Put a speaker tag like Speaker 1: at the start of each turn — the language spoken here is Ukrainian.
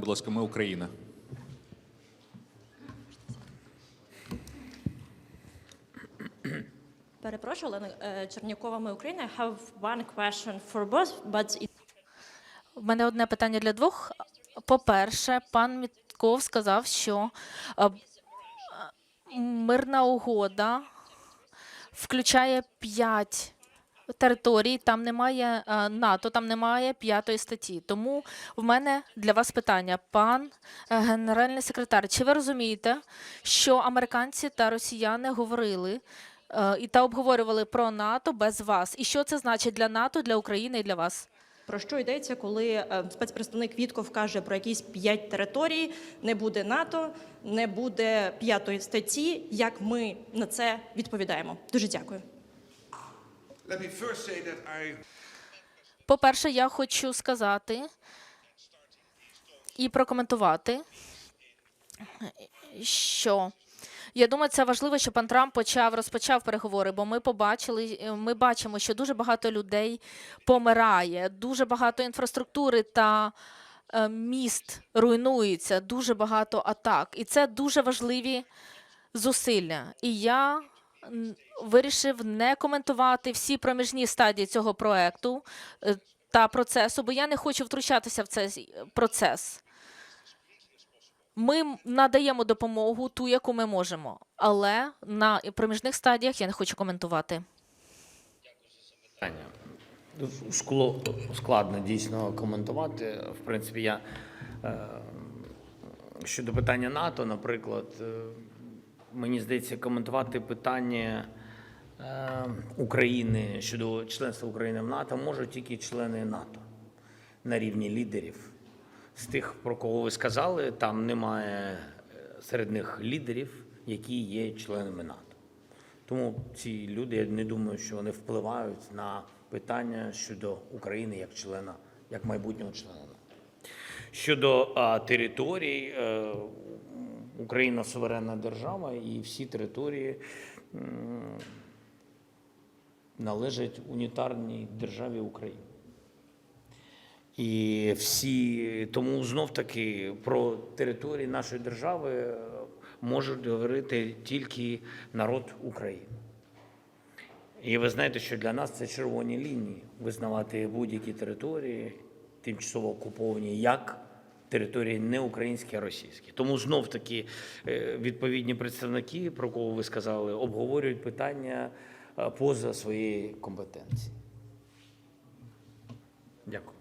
Speaker 1: Будь ласка, ми Україна.
Speaker 2: Перепрошую, Олена е, Чернякова, ми Україна. I have one question for both, but it
Speaker 3: В мене одне питання для двох. По-перше, пан Мітков сказав, що е, мирна угода включає п'ять територій, там немає е, НАТО, там немає п'ятої статті. Тому в мене для вас питання, пан е, генеральний секретар, чи ви розумієте, що американці та росіяни говорили е, і та обговорювали про НАТО без вас? І що це значить для НАТО, для України і для вас?
Speaker 2: про що йдеться, коли спецпредставник Вітков каже про якісь п'ять територій, не буде НАТО, не буде п'ятої статті. Як ми на це відповідаємо? Дуже дякую.
Speaker 3: По-перше, я хочу сказати і прокоментувати, що я думаю, це важливо, що пан Трамп почав розпочав переговори, бо ми побачили, ми бачимо, що дуже багато людей помирає, дуже багато інфраструктури та е, міст руйнується, дуже багато атак, і це дуже важливі зусилля. І я вирішив не коментувати всі проміжні стадії цього проекту е, та процесу, бо я не хочу втручатися в цей процес. Ми надаємо допомогу ту, яку ми можемо, але на проміжних стадіях я не хочу коментувати.
Speaker 4: Скло складно дійсно коментувати. В принципі, я е, щодо питання НАТО, наприклад, е, мені здається, коментувати питання е, України щодо членства України в НАТО можуть тільки члени НАТО на рівні лідерів. З тих, про кого ви сказали, там немає е, серед них лідерів, які є членами НАТО. Тому ці люди, я не думаю, що вони впливають на питання щодо України як члена, як майбутнього члена. НАТО. Щодо а, територій, е, Україна суверенна держава, і всі території належать унітарній державі України. І всі тому знов таки про території нашої держави е, можуть говорити тільки народ України. І ви знаєте, що для нас це червоні лінії визнавати будь-які території, тимчасово окуповані як території не українські, а російські. Тому знов таки е, відповідні представники, про кого ви сказали, обговорюють питання е, поза своєї компетенції. Дякую.